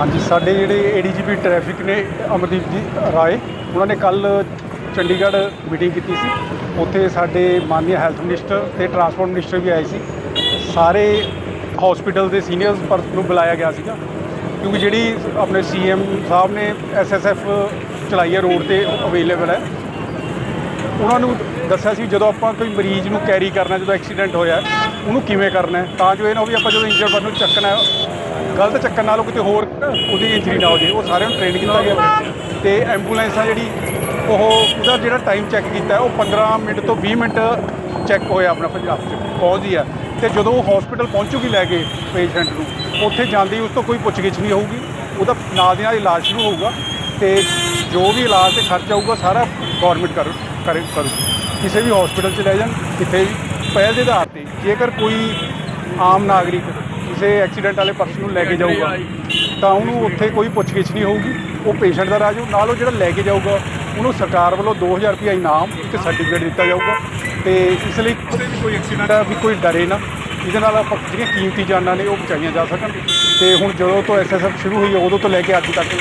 ਹਾਂਜੀ, ਸਾਡੇ ਜਿਹੜੇ ਏਡੀਜੀਪੀ ਟ੍ਰੈਫਿਕ ਨੇ ਅਮਰਦੀਪ ਜੀ ਰਾਏ, ਉਹਨਾਂ ਨੇ ਕੱਲ ਚੰਡੀਗੜ੍ਹ ਮੀਟਿੰਗ ਕੀਤੀ ਸੀ। ਉੱਥੇ ਸਾਡੇ ਮਾਨਯ ਹੈਲਥ ਮਿਨਿਸਟਰ ਤੇ ਟਰਾਂਸਪੋਰਟ ਮਿਨਿਸਟਰ ਵੀ ਆਏ ਸੀ। ਸਾਰੇ ਹਸਪੀਟਲ ਦੇ ਸੀਨੀਅਰਸ ਪਰ ਨੂੰ ਬੁਲਾਇਆ ਗਿਆ ਸੀਗਾ। ਕਿਉਂਕਿ ਜਿਹੜੀ ਆਪਣੇ ਸੀਐਮ ਸਾਹਿਬ ਨੇ ਐਸਐਸਐਫ ਚਲਾਈ ਹੈ ਰੋਡ ਤੇ ਅਵੇਲੇਬਲ ਹੈ। ਉਹਨਾਂ ਨੂੰ ਦੱਸਿਆ ਸੀ, ਜਦੋਂ ਆਪਾਂ ਕੋਈ ਮਰੀਜ਼ ਨੂੰ ਕੈਰੀ ਕਰਨਾ, ਜਦੋਂ ਐਕਸੀਡੈਂਟ ਹੋਇਆ, ਉਹਨੂੰ ਕਿਵੇਂ ਕਰਨਾ ਤਾਂ ਜੋ ਇਹ ਨਾ ਵੀ ਆਪਾਂ ਜਦੋਂ ਇੰਜਰ ਬੰਦ ਨੂੰ ਚੱਕਣਾ ਗਲਤ ਚੱਕਰ ਨਾਲੋਂ ਕਿਤੇ ਹੋਰ ਉਹਦੀ ਇੰਜਰੀ ਨਾ ਹੋ ਜੇ ਉਹ ਸਾਰਿਆਂ ਨੂੰ ਟ੍ਰੇਨ ਕੀਤਾ ਗਿਆ। ਤੇ ਐਂਬੂਲੈਂਸ ਆ ਜਿਹੜੀ, ਉਹ ਉਹਦਾ ਜਿਹੜਾ ਟਾਈਮ ਚੈੱਕ ਕੀਤਾ, ਉਹ 15 ਮਿੰਟ ਤੋਂ 20 ਮਿੰਟ ਚੈੱਕ ਹੋਇਆ ਆਪਣਾ ਪੰਜਾਬ 'ਚ ਪਹੁੰਚਦੀ ਆ। ਤੇ ਜਦੋਂ ਉਹ ਹਸਪੀਟਲ ਪਹੁੰਚੂਗੀ ਲੈ ਕੇ ਪੇਸ਼ੈਂਟ ਨੂੰ, ਉੱਥੇ ਜਾਂਦੀ ਉਸ ਤੋਂ ਕੋਈ ਪੁੱਛਗਿੱਛ ਨਹੀਂ ਹੋਊਗੀ। ਉਹਦਾ ਨਾਲ ਦੀ ਨਾਲ ਇਲਾਜ ਸ਼ੁਰੂ ਹੋਊਗਾ ਤੇ ਜੋ ਵੀ ਇਲਾਜ ਤੇ ਖਰਚਾ ਆਊਗਾ, ਸਾਰਾ ਗਵਰਨਮੈਂਟ ਕਰ, ਕਰੇ ਕਰੂ ਕਿਸੇ ਵੀ ਹਸਪੀਟਲ 'ਚ ਲੈ ਜਾਣ, ਕਿਤੇ ਵੀ। ਪਹਿਲ ਦੇ ਆਧਾਰ ਤੇ ਜੇਕਰ ਕੋਈ ਆਮ ਨਾਗਰਿਕ ਕਿਸੇ ਐਕਸੀਡੈਂਟ ਵਾਲੇ ਪਰਸਨ ਨੂੰ ਲੈ ਕੇ ਜਾਊਗਾ ਤਾਂ ਉਹਨੂੰ ਉੱਥੇ ਕੋਈ ਪੁੱਛਗਿੱਛ ਨਹੀਂ ਹੋਊਗੀ ਉਹ ਪੇਸ਼ੈਂਟ ਦਾ ਰਾਜੂ ਨਾਲ ਉਹ ਜਿਹੜਾ ਲੈ ਕੇ ਜਾਊਗਾ ਉਹਨੂੰ ਸਰਕਾਰ ਵੱਲੋਂ 2000 ਰੁਪਏ ਇਨਾਮ ਤੇ ਸਰਟੀਫਿਕੇਟ ਦਿੱਤਾ ਜਾਊਗਾ ਤੇ ਇਸ ਲਈ ਕਿਸੇ ਵੀ ਕੋਈ ਐਕਸੀਡੈਂਟ ਆ ਵੀ ਕੋਈ ਡਰੇ ਨਾ ਇਹਦੇ ਨਾਲ ਆਪਾਂ ਜਿਹੜੀਆਂ ਕੀਮਤੀ ਜਾਨਾਂ ਨੇ ਉਹ ਬਚਾਈਆਂ ਜਾ ਸਕਣ ਤੇ ਹੁਣ ਜਦੋਂ ਤੋਂ ਐਸਐਸਐਫ ਸ਼ੁਰੂ ਹੋਈ ਹੈ ਉਦੋਂ ਤੋਂ ਲੈ ਕੇ ਅੱਜ ਤੱਕ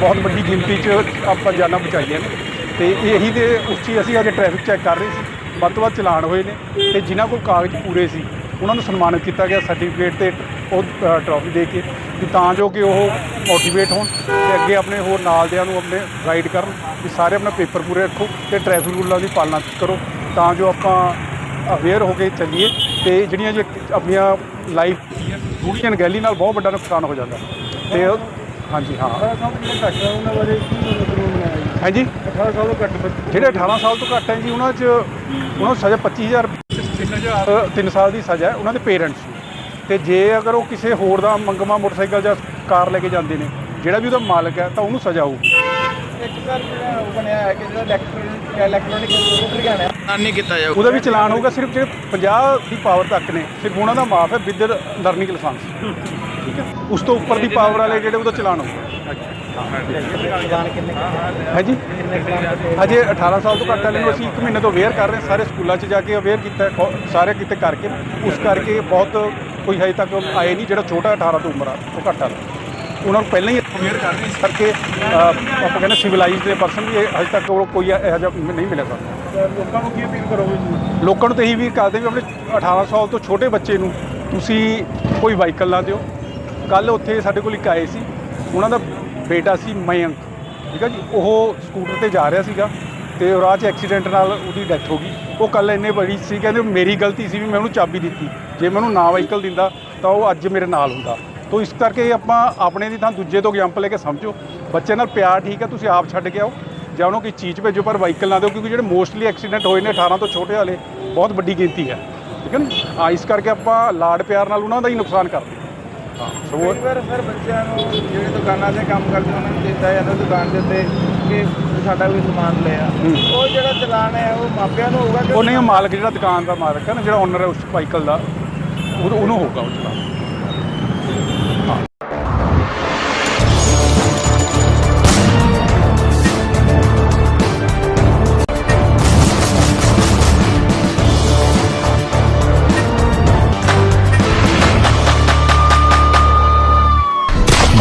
ਬਹੁਤ ਵੱਡੀ ਗਿਣਤੀ 'ਚ ਆਪਾਂ ਜਾਨਾਂ ਬਚਾਈਆਂ ਨੇ ਤੇ ਇਹੀ ਦੇ ਉਸ 'ਚ ਹੀ ਅਸੀਂ ਅੱਜ ਟ੍ਰੈਫਿਕ ਚੈੱਕ ਕਰ ਰਹੇ ਸੀ ਵੱਧ ਤੋਂ ਵੱਧ ਚਲਾਨ ਹੋਏ ਨੇ ਤੇ ਜਿਨ੍ਹਾਂ ਕੋਲ ਕਾਗਜ਼ ਪੂਰੇ ਸੀ ਉਹਨਾਂ ਨੂੰ ਸਨਮਾਨਿਤ ਕੀਤਾ ਗਿਆ ਸਰਟੀਫਿਕੇਟ ਤੇ ਉਹ ਟਰੋਫੀ ਦੇ ਕੇ ਵੀ ਤਾਂ ਜੋ ਕਿ ਉਹ ਮੋਟੀਵੇਟ ਹੋਣ ਤੇ ਅੱਗੇ ਆਪਣੇ ਹੋਰ ਨਾਲਦਿਆਂ ਨੂੰ ਆਪਣੇ ਗਾਈਡ ਕਰਨ ਵੀ ਸਾਰੇ ਆਪਣਾ ਪੇਪਰ ਪੂਰੇ ਰੱਖੋ ਤੇ ਟ੍ਰੈਫਿਕ ਰੂਲਾਂ ਦੀ ਪਾਲਣਾ ਕਰੋ ਤਾਂ ਜੋ ਆਪਾਂ ਅਵੇਅਰ ਹੋ ਕੇ ਚੱਲੀਏ ਤੇ ਜਿਹੜੀਆਂ ਜੇ ਆਪਣੀਆਂ ਲਾਈਫ ਥੋੜ੍ਹੀ ਅਣਗਹਿਲੀ ਨਾਲ ਬਹੁਤ ਵੱਡਾ ਨੁਕਸਾਨ ਹੋ ਜਾਂਦਾ ਤੇ ਹਾਂਜੀ ਹਾਂ। ਕੀ ਹਾਂਜੀ 18 ਸਾਲ ਤੋਂ ਘੱਟ ਜਿਹੜੇ 18 ਸਾਲ ਤੋਂ ਘੱਟ ਹੈ ਜੀ ਉਹਨਾਂ 'ਚ ਉਹਨਾਂ ਨੂੰ ਸਜ਼ਾ 25000 3 ਸਾਲ ਦੀ ਸਜ਼ਾ ਹੈ ਉਹਨਾਂ ਦੇ ਪੇਰੈਂਟਸ ਨੂੰ। ਤੇ ਜੇ ਅਗਰ ਉਹ ਕਿਸੇ ਹੋਰ ਦਾ ਮੰਗਮਾ ਮੋਟਰਸਾਈਕਲ ਜਾਂ ਕਾਰ ਲੈ ਕੇ ਜਾਂਦੇ ਨੇ ਜਿਹੜਾ ਵੀ ਉਹਦਾ ਮਾਲਕ ਹੈ ਤਾਂ ਉਹਨੂੰ ਸਜ਼ਾ ਹੋਊਗੀ। ਇੱਕ ਸਰ ਜਿਹੜਾ ਉਹ ਬਣਿਆ ਹੈ ਕਿ ਜਿਹੜਾ ਇਲੈਕਟ੍ਰੋਨਿਕ ਇਲੈਕਟ੍ਰੋਨਿਕ ਨਹੀਂ ਕੀਤਾ ਜਾਊਗਾ। ਉਹਦਾ ਵੀ ਚਲਾਨ ਹੋਊਗਾ ਸਿਰਫ ਜਿਹੜੇ 50 ਦੀ ਪਾਵਰ ਤੱਕ ਨੇ ਸਿਰਫ ਉਹਨਾਂ ਦਾ ਮਾਫ ਹੈ ਵਿਦ ਲਰਨਿੰਗ ਲਾਇਸੈਂਸ ਠੀਕ ਹੈ। ਉਸ ਤੋਂ ਉੱਪਰ ਦੀ ਪਾਵਰ ਵਾਲੇ ਜਿਹੜੇ ਉਹਦਾ ਚਲਾਨ ਹੋਊਗਾ। ਹੈ ਜੀ ਹਜੇ 18 ਸਾਲ ਤੋਂ ਘੱਟ ਵਾਲੇ ਨੂੰ ਅਸੀਂ 1 ਮਹੀਨੇ ਤੋਂ ਅਵੇਅਰ ਕਰ ਰਹੇ ਸਾਰੇ ਸਕੂਲਾਂ 'ਚ ਜਾ ਕੇ ਅਵੇਅਰ ਕੀਤਾ ਸਾਰੇ ਕਿਤੇ ਕਰਕੇ ਉਸ ਕਰਕੇ ਬਹੁਤ ਕੋਈ ਹਜੇ ਤੱਕ ਆਏ ਨਹੀਂ ਜਿਹੜਾ ਛੋਟਾ 18 ਤੋਂ ਉਮਰ ਆ ਉਹ ਘੱਟ ਆ। ਉਹਨਾਂ ਨੂੰ ਪਹਿਲਾਂ ਹੀ ਅਵੇਅਰ ਕਰ ਰਹੇ ਇਸ ਕਰਕੇ ਆਪਾਂ ਕਹਿੰਦੇ ਸਿਵਲਾਈਜ਼ਡ ਦੇ ਪਰਸਨ ਵੀ ਇਹ- ਹਜੇ ਤੱਕ ਉਹ ਕੋਈ ਇਹੋ ਜਿਹਾ ਨਹੀਂ ਮਿਲਿਆ ਸਾਨੂੰ। ਲੋਕਾਂ ਨੂੰ ਕੀ ਅਪੀਲ ਕਰੋਗੇ ਜੀ? ਲੋਕਾਂ ਨੂੰ ਤਾਂ ਇਹੀ ਵੀ ਕਰਦੇ ਵੀ ਆਪਣੇ 18 ਸਾਲ ਤੋਂ ਛੋਟੇ ਬੱਚੇ ਨੂੰ ਤੁਸੀਂ ਕੋਈ ਵਾਹੀਕਲ ਨਾ ਦਿਓ। ਕੱਲ ਉੱਥੇ ਸਾਡੇ ਕੋਲ ਇੱਕ ਆਏ ਸੀ ਉਹਨਾਂ ਦਾ ਬੇਟਾ ਸੀ ਮਯੰਕ, ਠੀਕ ਹੈ ਜੀ? ਉਹ ਸਕੂਟਰ ਤੇ ਜਾ ਰਿਹਾ ਸੀਗਾ ਤੇ ਰਾਹ 'ਚ ਐਕਸੀਡੈਂਟ ਨਾਲ ਉਹਦੀ ਡੈਥ ਹੋ ਗਈ। ਉਹ ਕੱਲ ਇੰਨੇ ਬੜੀ ਸੀ, ਕਹਿੰਦੇ ਮੇਰੀ ਗਲਤੀ ਸੀ ਵੀ ਮੈਂ ਉਹਨੂੰ ਚਾਬੀ ਦਿੱਤੀ। ਜੇ ਮੈਂ ਉਹਨੂੰ ਨਾ ਵਾਹੀਕਲ ਦਿੰਦਾ, ਤਾਂ ਉਹ ਅੱਜ ਮੇਰੇ ਨਾਲ ਹੁੰਦਾ। ਤੋ ਇਸ ਕਰਕੇ ਆਪਾਂ ਆਪਣੇ ਦੀ ਥਾਂ ਦੂਜੇ ਤੋਂ ਐਗਜ਼ਾਮਪਲ ਲੈ ਕੇ ਸਮਝੋ। ਬੱਚੇ ਨਾਲ ਪਿਆਰ ਠੀਕ ਹੈ ਤੁਸੀਂ ਆਪ ਛੱਡ ਕੇ ਆਓ। ਜਾਂ ਉਹਨੂੰ ਕੋਈ ਚੀਜ਼ ਭੇਜੋ, ਪਰ ਵਾਹੀਕਲ ਨਾ ਦਿਓ, ਕਿਉਂਕਿ ਜਿਹੜੇ ਮੋਸਟਲੀ ਐਕਸੀਡੈਂਟ ਹੋਏ ਨੇ 18 ਤੋਂ ਛੋਟੇ ਵਾਲੇ, ਬਹੁਤ ਵੱਡੀ ਗਿਣਤੀ ਹੈ। ਠੀਕ ਹੈ ਨਾ? ਇਸ ਕਰਕੇ ਆਪਾਂ ਲਾਡ ਪਿਆਰ ਨਾਲ ਉਹਨਾਂ ਦਾ ਹੀ ਨੁਕਸਾਨ ਕਰਦੇ ਸੋ ਕਈ ਵਾਰ ਸਰ ਬੱਚਿਆਂ ਨੂੰ ਜਿਹੜੇ ਦੁਕਾਨਾਂ ਤੇ ਕੰਮ ਕਰਦੇ ਉਹਨਾਂ ਨੂੰ ਦਿੱਤਾ ਜਾਂਦਾ ਦੁਕਾਨ ਦੇ ਉੱਤੇ ਕਿ ਸਾਡਾ ਵੀ ਸਮਾਨ ਲਿਆ। ਉਹ ਜਿਹੜਾ ਚਲਾਨ ਹੈ ਉਹ ਮਾਪਿਆਂ ਨੂੰ ਹੋਊਗਾ ਕਿ ਉਹ ਨਹੀਂ ਉਹ ਮਾਲਕ ਜਿਹੜਾ ਦੁਕਾਨ ਦਾ ਮਾਲਕ ਹੈ ਨਾ ਜਿਹੜਾ ਓਨਰ ਹੈ ਉਸ ਵਾਹੀਕਲ ਦਾ ਉਹ- ਉਹਨੂੰ ਹੋਊਗਾ ਉਹ ਚਲਾਨ।